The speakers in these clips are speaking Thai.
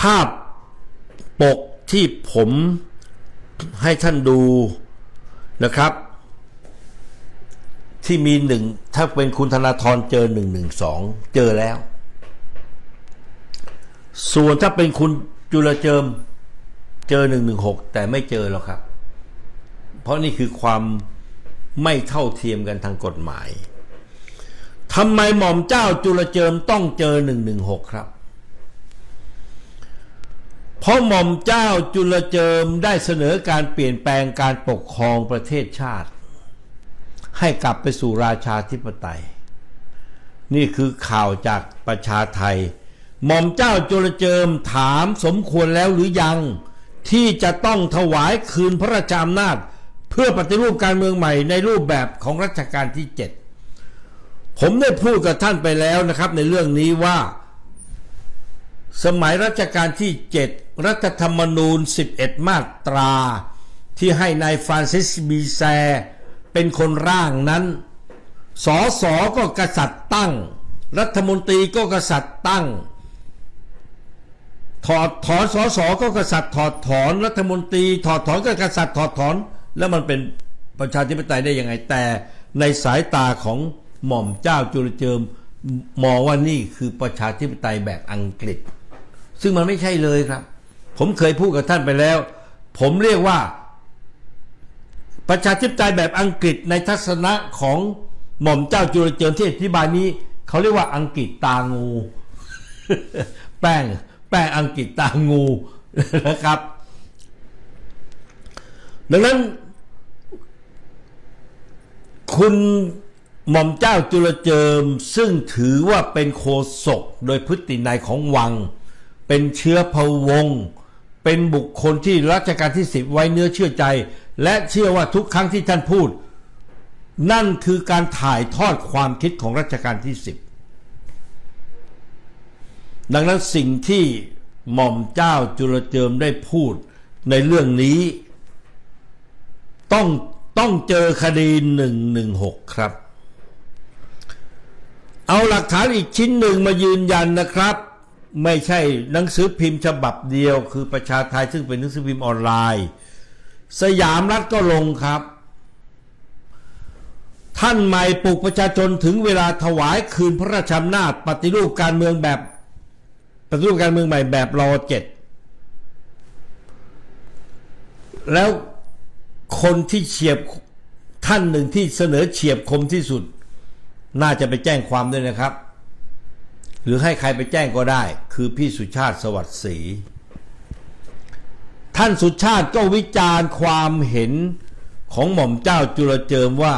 ภาพปกที่ผมให้ท่านดูนะครับ ที่มีหนึ่งถ้าเป็นคุณธนาธรเจอหนึ่งหนึ่งสองเจอแล้ว ส่วนถ้าเป็นคุณจุลเจิมเจอหนึ่งหนึ่งหกแต่ไม่เจอหรอกครับ เพราะนี่คือความไม่เท่าเทียมกันทางกฎหมายทำไมหม่อมเจ้าจุลเจิมต้องเจอหนึ่งหนึ่งหกครับ เพราะหม่อมเจ้าจุลเจิมได้เสนอการเปลี่ยนแปลงการปกครองประเทศชาติ ให้กลับไปสู่ราชาธิปไตย นี่คือข่าวจากประชาไทย หม่อมเจ้าจุลเจิมถามสมควรแล้วหรือยัง ที่จะต้องถวายคืนพระราชอำนาจ เพื่อปฏิรูปการเมืองใหม่ในรูปแบบของรัชกาลที่ 7 ผมได้พูดกับท่านไปแล้วนะครับในเรื่องนี้ว่า สมัยรัชกาลที่ 7 รัฐธรรมนูญ 11 มาตรา ที่ให้นายฟรานซิสบีแซ เป็นคนร่างนั้นสอสอก็กษัตริย์ตั้ง รัฐมนตรีก็กษัตริย์ตั้ง ถอดถอนสอสอก็กษัตริย์ถอดถอนรัฐมนตรี ถอดถอนก็กษัตริย์ถอดถอน แล้วมันเป็นประชาธิปไตยได้ยังไงแต่ในสายตาของหม่อมเจ้าจุลเจิมมองว่านี่คือประชาธิปไตยแบบอังกฤษ ซึ่งมันไม่ใช่เลยครับ ผมเคยพูดกับท่านไปแล้ว ผมเรียกว่า ประชาธิปไตยแบบอังกฤษในทัศนะของหม่อมเจ้าจุลเจิมที่อธิบายนี้ เขาเรียกว่าอังกฤษตางู แป้ง แป้งอังกฤษตางูนะครับ ดังนั้น คุณหม่อมเจ้าจุลเจิมซึ่งถือว่าเป็นโคศกโดยพฤตินัยของวัง เป็นเชื้อพวง เป็นบุคคลที่รัชกาลที่สิบไว้เนื้อเชื่อใจ และเชื่อว่าทุกครั้งที่ท่านพูด นั่นคือการถ่ายทอดความคิดของรัชกาลที่สิบดังนั้นสิ่งที่หม่อมเจ้าจุลเจิมได้พูดในเรื่องนี้ ต้องต้องเจอคดีหนึ่งหนึ่งหกครับ เอาหลักฐานอีกชิ้นหนึ่งมายืนยันนะครับ ไม่ใช่หนังสือพิมพ์ฉบับเดียว คือประชาไทยซึ่งเป็นหนังสือพิมพ์ออนไลน์ สยามรัฐก็ลงครับ ท่านใหม่ปลุกประชาชนถึงเวลาถวายคืนพระราชอำนาจปฏิรูปการเมืองแบบปฏิรูปการเมืองใหม่แบบรอเจ็ดแล้วคนที่เฉียบท่านหนึ่งที่เสนอเฉียบคมที่สุด น่าจะไปแจ้งความด้วยนะครับ หรือให้ใครไปแจ้งก็ได้ คือพี่สุชาติสวัสดิ์ศรีท่านสุชาติก็วิจารณ์ความเห็นของหม่อมเจ้าจุลเจิมว่า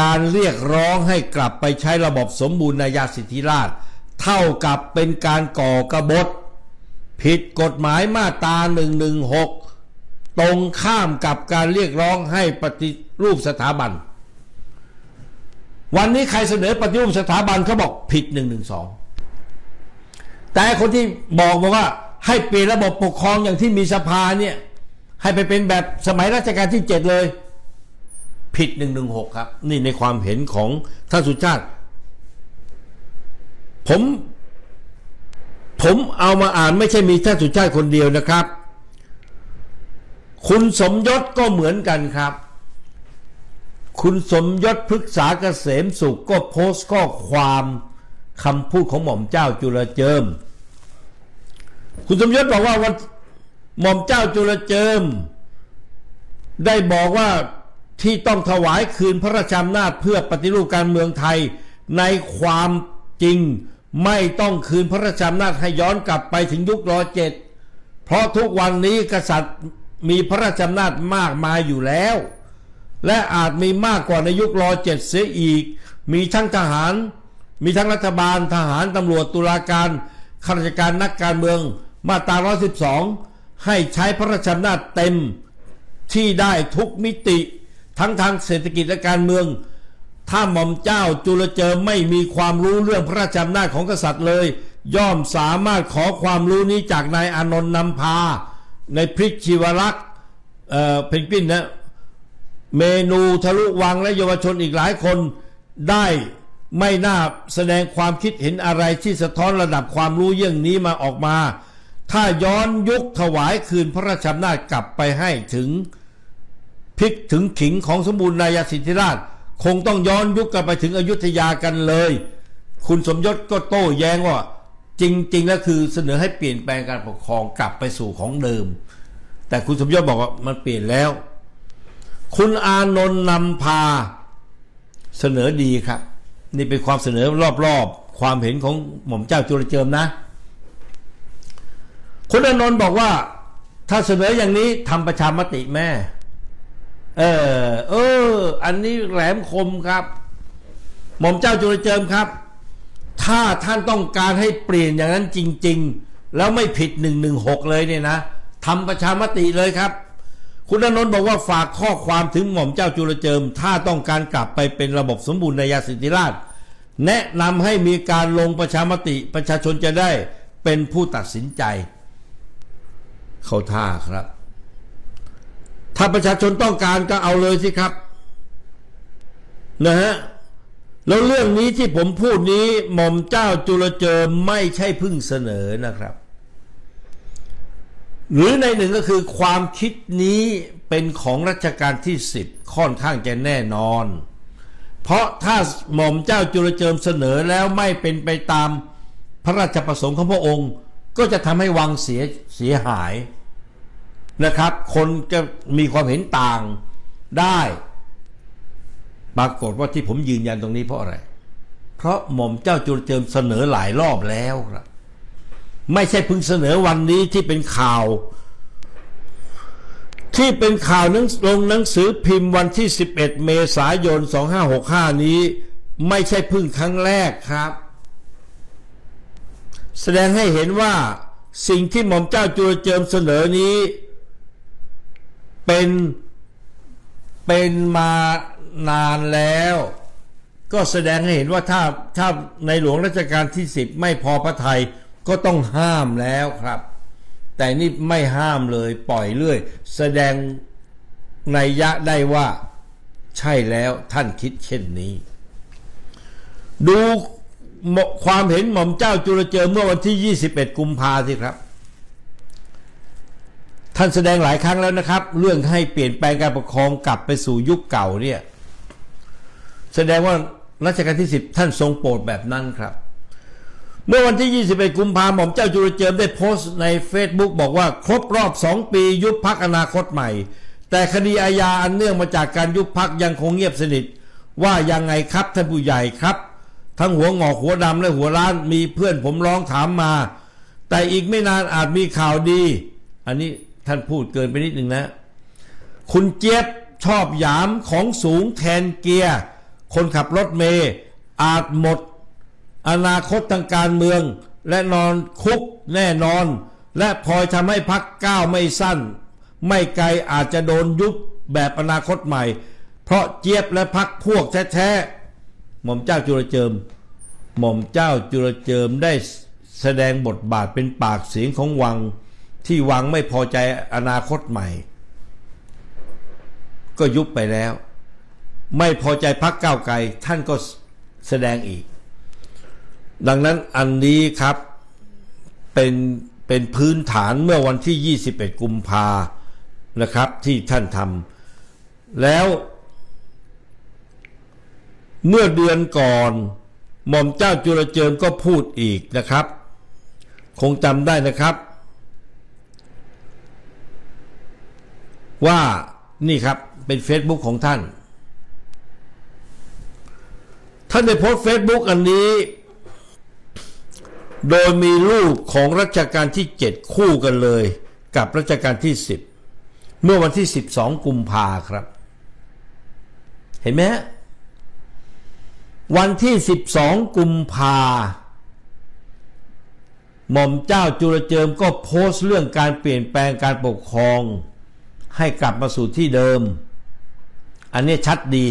การเรียกร้องให้กลับไปใช้ระบบสมบูรณาญาสิทธิราช เท่ากับเป็นการก่อกระบฏ ผิดกฎหมายมาตรา116 ตรงข้ามกับการเรียกร้องให้ปฏิรูปสถาบัน วันนี้ใครเสนอปฏิรูปสถาบันเขาบอกผิด1นึ แต่คนที่บอกมาว่า ให้เปลี่ยนระบบปกครองอย่างที่มีสภาเนี่ย ให้ไปเป็นแบบสมัยรัชกาลที่7เลย ผิด1นึครับ นี่ในความเห็นของท่านสุชาติ ผมผมเอามาอ่านไม่ใช่มีท่านสุชาติคนเดียวนะครับ คุณสมยศก็เหมือนกันครับ คุณสมยศพฤกษาเกษมสุขก็โพสต์ข้อความคำพูดของหม่อมเจ้าจุลเจิม คุณสมยศบอกว่าวันหม่อมเจ้าจุลเจิม ได้บอกว่าที่ต้องถวายคืนพระราชอำนาจเพื่อปฏิรูปการเมืองไทย ในความจริงไม่ต้องคืนพระราชอำนาจให้ย้อนกลับไปถึงยุครอเจ็ดเพราะทุกวันนี้กษัตริย์มีพระราชอำนาจมากมายอยู่แล้ว และอาจมีมากกว่าในยุครอเจ็ดเสียอีก มีทั้งทหาร มีทั้งรัฐบาลทหารตำรวจตุลาการข้าราชการนักการเมือง มาตรา 112 ให้ใช้พระราชอำนาจเต็มที่ได้ทุกมิติ ทั้งทางเศรษฐกิจและการเมือง ถ้าหม่อมเจ้าจุลเจิมไม่มีความรู้เรื่องพระราชอำนาจของกษัตริย์เลย ย่อมสามารถขอความรู้นี้จากนายอานนท์นำพา ในพริกชีวรักษ์เอ่อเพนกวินนะเมนูทะลุวังและเยาวชนอีกหลายคนได้ไม่น่าแสดงความคิดเห็นอะไรที่สะท้อนระดับความรู้เยี่ยงนี้มาออกมา ถ้าย้อนยุคถวายคืนพระราชอำนาจกลับไปให้ถึงพลิกถึงขิงของสมบูรณาญาสิทธิราช คงต้องย้อนยุคกลับไปถึงอยุธยากันเลย คุณสมยศก็โต้แย้งว่า จริงๆแล้วคือเสนอให้เปลี่ยนแปลงการปกครองกลับไปสู่ของเดิม แต่คุณสมยศบอกว่ามันเปลี่ยนแล้ว คุณอานนท์นำพาเสนอดีครับ นี่เป็นความเสนอรอบๆ ความเห็นของหม่อมเจ้าจุลเจิมนะ คุณอนนท์บอกว่า ถ้าเสนออย่างนี้ทำประชามติแม่ เออ เออ อันนี้แหลมคมครับ หม่อมเจ้าจุลเจิมครับ ถ้าท่านต้องการให้เปลี่ยนอย่างนั้นจริง ๆ แล้วไม่ผิดหนึ่งหนึ่งหกเลยเนี่ยนะทำประชามติเลยครับ คุณอนนท์บอกว่าฝากข้อความถึงหม่อมเจ้าจุลเจิม ถ้าต้องการกลับไปเป็นระบบสมบูรณ์ในยาสิทธิราช แนะนำให้มีการลงประชามติประชาชนจะได้เป็นผู้ตัดสินใจ เขาท่าครับ ถ้าประชาชนต้องการก็เอาเลยสิครับ นะฮะแล้วเรื่องนี้ที่ผมพูดนี้หม่อมเจ้าจุลเจิมไม่ใช่เพิ่งเสนอนะครับ หรือในหนึ่งก็คือความคิดนี้เป็นของรัชกาลที่สิบค่อนข้างจะแน่นอน เพราะถ้าหม่อมเจ้าจุลเจิมเสนอแล้วไม่เป็นไปตามพระราชประสงค์ของพระองค์ ก็จะทำให้วังเสียเสียหายนะครับ คนจะมีความเห็นต่างได้ปรากฏว่าที่ผมยืนยันตรงนี้เพราะอะไร เพราะหม่อมเจ้าจุลเจิมเสนอหลายรอบแล้วครับ ไม่ใช่เพิ่งเสนอวันนี้ที่เป็นข่าว ที่เป็นข่าวนังลงหนังสือพิมพ์วันที่ 11 เมษายน 2565 นี้ ไม่ใช่เพิ่งครั้งแรกครับ แสดงให้เห็นว่าสิ่งที่หม่อมเจ้าจุลเจิมเสนอนี้ เป็นเป็นมานานแล้ว ก็แสดงให้เห็นว่าถ้าถ้าในหลวงรัชกาลที่10ไม่พอพระไทยก็ต้องห้ามแล้วครับ แต่นี่ไม่ห้ามเลยปล่อยเรื่อย แสดงในยะได้ว่า ใช่แล้วท่านคิดเช่นนี้ ดู ความเห็นหม่อมเจ้าจุลเจิมเมื่อวันที่ 21 กุมภาสิครับ ท่านแสดงหลายครั้งแล้วนะครับ เรื่องให้เปลี่ยนแปลงการปกครองกลับไปสู่ยุคเก่าเนี่ย แสดงว่ารัชกาลที่ 10 ท่านทรงโปรดแบบนั้นครับ เมื่อวันที่ 21 กุมภาหม่อมเจ้าจุลเจิมได้โพสต์ใน Facebook บอกว่าครบรอบ 2 ปียุบพักอนาคตใหม่ แต่คดีอาญาอันเนื่องมาจากการยุบพักยังคงเงียบสนิทว่ายังไงครับท่านผู้ใหญ่ครับ ทั้งหัวงอกหัวดำและหัวล้านมีเพื่อนผมร้องถามมา แต่อีกไม่นานอาจมีข่าวดี อันนี้ท่านพูดเกินไปนิดหนึ่งนะ คุณเจี๊ยบชอบหยามของสูงแทนเกียร์ คนขับรถเมย์อาจหมด อนาคตทางการเมือง และนอนคุกแน่นอน และพลอยทำให้พักก้าวไม่สั้น ไม่ไกลอาจจะโดนยุบแบบอนาคตใหม่ เพราะเจี๊ยบและพักพวกแท้ หม่อมเจ้าจุลเจิม หม่อมเจ้าจุลเจิมได้แสดงบทบาทเป็นปากเสียงของวัง ที่วังไม่พอใจอนาคตใหม่ ก็ยุบไปแล้ว ไม่พอใจพักเก้าไกลท่านก็แสดงอีก ดังนั้นอันนี้ครับเป็นเป็นพื้นฐานเมื่อวันที่ 21 กุมภานะครับที่ท่านทำแล้ว เมื่อเดือนก่อน หม่อมเจ้าจุลเจิมก็พูดอีกนะครับ คงจำได้นะครับ ว่านี่ครับเป็น Facebook ของท่าน ท่านได้โพสต์เฟซบุ๊กอันนี้ โดยมีรูปของรัชกาลที่ 7 คู่กันเลย กับรัชกาลที่ 10 เมื่อวันที่ 12 กุมภาครับ เห็นไหมฮะ วันที่ 12 กุมภาหม่อมเจ้าจุลเจิมก็โพสต์เรื่องการเปลี่ยนแปลงการปกครอง ให้กลับมาสู่ที่เดิม อันนี้ชัดดี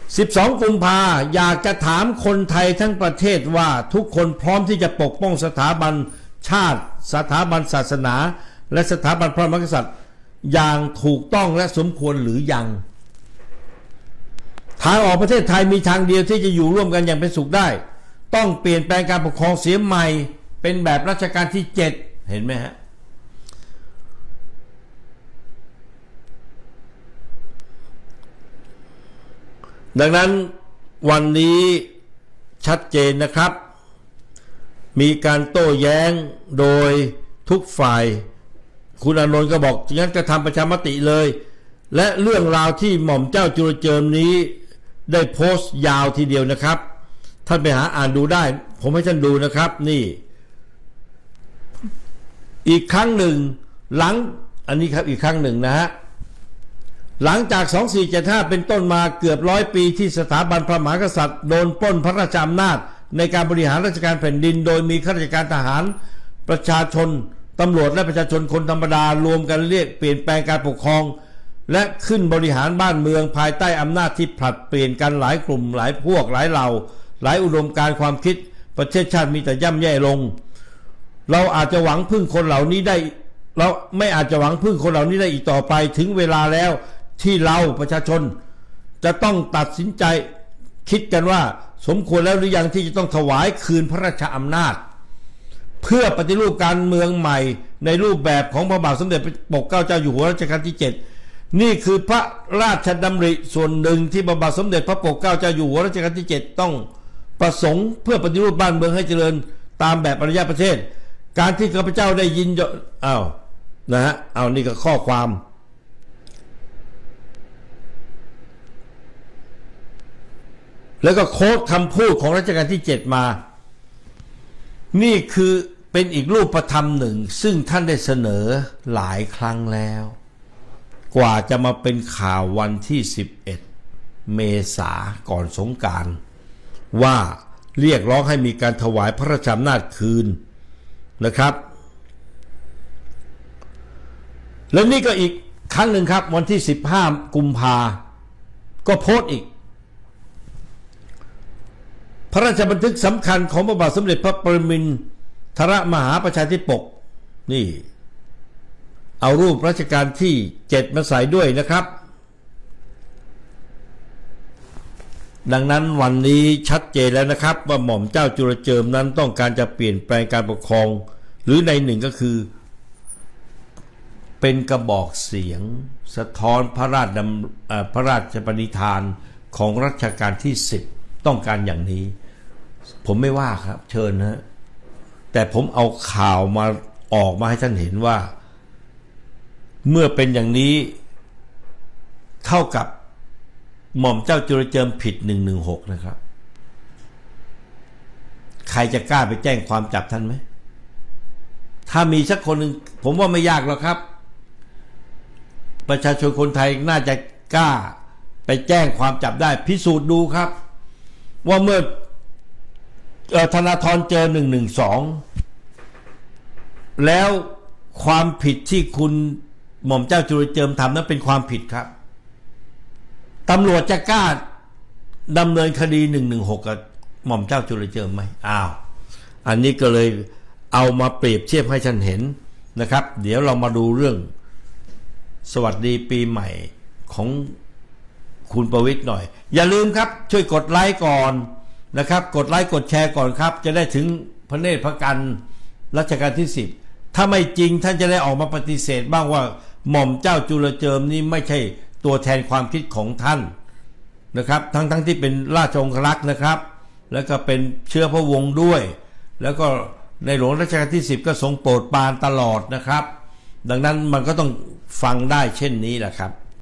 12 กุมภาอยากจะถามคนไทยทั้งประเทศว่าทุกคนพร้อมที่จะปกป้องสถาบันชาติ สถาบันศาสนา และสถาบันพระมหากษัตริย์ อย่างถูกต้องและสมควรหรือยัง ทางออกประเทศไทยมีทางเดียวที่จะอยู่ร่วมกันอย่างเป็นสุขได้ ต้องเปลี่ยนแปลงการปกครองเสียใหม่ เป็นแบบรัชกาลที่เจ็ดเห็นไหมฮะดังนั้นวันนี้ชัดเจนนะครับ มีการโต้แย้งโดยทุกฝ่าย คุณอนนท์ก็บอกงั้นจะทำประชามติเลย และเรื่องราวที่หม่อมเจ้าจุลเจิมนี้ ได้โพสต์ยาวทีเดียวนะครับ ท่านไปหาอ่านดูได้ ผมให้ท่านดูนะครับนี่ อีกครั้งหนึ่งหลังอันนี้ครับอีกครั้งหนึ่งนะฮะหลังจาก 2475 เป็นต้นมาเกือบร้อยปีที่สถาบันพระมหากษัตริย์โดนปล้นพระราชอำนาจ ในการบริหารราชการแผ่นดิน โดยมีข้าราชการทหาร ประชาชนตำรวจและประชาชนคนธรรมดารวมกันเรียกเปลี่ยนแปลงการปกครอง และขึ้นบริหารบ้านเมืองภายใต้อำนาจที่ผลัดเปลี่ยนกันหลายกลุ่มหลายพวกหลายเหล่า หลายอุดมการความคิดประเทศชาติมีแต่ย่ำแย่ลง เราอาจจะหวังพึ่งคนเหล่านี้ได้ เราไม่อาจจะหวังพึ่งคนเหล่านี้ได้อีกต่อไปถึงเวลาแล้วที่เราประชาชน จะต้องตัดสินใจคิดกันว่า สมควรแล้วหรือยังที่จะต้องถวายคืนพระราชอำนาจ เพื่อปฏิรูปการเมืองใหม่ในรูปแบบของพระบาทสมเด็จปกเกล้าเจ้าอยู่หัวรัชกาลที่ 7 นี่คือพระราชดำริส่วนหนึ่งที่พระบาทสมเด็จพระปกเกล้าเจ้าอยู่หัวรัชกาลที่ 7 ต้องประสงค์เพื่อปฏิรูปบ้านเมืองให้เจริญตามแบบอารยประเทศ การที่ข้าพเจ้าได้ยินยอ้าวนะฮะเอานี่ก็ข้อความ แล้วก็โค้ดคำพูดของรัชกาลที่ 7 มา นี่คือเป็นอีกรูปธรรมหนึ่ง ซึ่งท่านได้เสนอหลายครั้งแล้ว กว่าจะมาเป็นข่าววันที่ 11 เมษาก่อนสงการว่าเรียกร้องให้มีการถวายพระราชอำนาจคืนนะครับ แล้วนี่ก็อีกครั้งหนึ่งครับ วันที่ 15 กุมภาก็โพสต์อีก พระราชบันทึกสำคัญของพระบาทสมเด็จพระปรมินทรมหาประชาธิปกนี่ เอารูปรัชกาลที่เจ็ดมาใส่ด้วยนะครับ ดังนั้นวันนี้ชัดเจนแล้วนะครับ ว่าหม่อมเจ้าจุลเจิมนั้นต้องการจะเปลี่ยนแปลงการปกครอง หรือในหนึ่งก็คือ เป็นกระบอกเสียง สะท้อนพระราชดำพระราชปณิธานของรัชกาลที่สิบต้องการอย่างนี้ ผมไม่ว่าครับ เชิญนะแต่ผมเอาข่าวมาออกมาให้ท่านเห็นว่า เมื่อเป็นอย่างนี้เท่ากับหม่อมเจ้าจุลเจิมผิดหนึ่งหนึ่งหกนะครับ ใครจะกล้าไปแจ้งความจับท่านไหม ถ้ามีสักคนหนึ่งผมว่าไม่ยากหรอกครับ ประชาชนคนไทยน่าจะกล้าไปแจ้งความจับได้ พิสูจน์ดูครับ ว่าเมื่อเอ่อธนาธรเจอหนึ่งหนึ่งสองแล้วความผิดที่คุณ หม่อมเจ้าจุลเจิมทำนั้นเป็นความผิดครับตำรวจจะกล้าดำเนินคดีหนึ่งหนึ่งหกกับหม่อมเจ้าจุลเจิมไหมอ้าว อันนี้ก็เลยเอามาเปรียบเทียบให้ท่านเห็นนะครับ เดี๋ยวเรามาดูเรื่อง สวัสดีปีใหม่ของคุณประวิทย์หน่อย อย่าลืมครับ ช่วยกดไลค์ก่อนนะครับ กดไลค์กดแชร์ก่อนครับ จะได้ถึงพระเนตรพระกันรัชกาลที่สิบถ้าไม่จริงท่านจะได้ออกมาปฏิเสธบ้างว่า หม่อมเจ้าจุลเจิมนี้ไม่ใช่ตัวแทนความคิดของท่านนะครับ ทั้งทั้งที่เป็นราชองครักษ์นะครับ แล้วก็เป็นเชื้อพระวงศ์ด้วย แล้วก็ในหลวงรัชกาลที่ 10 ก็ทรงโปรดปรานตลอดนะครับ ดังนั้นมันก็ต้องฟังได้เช่นนี้แหละครับ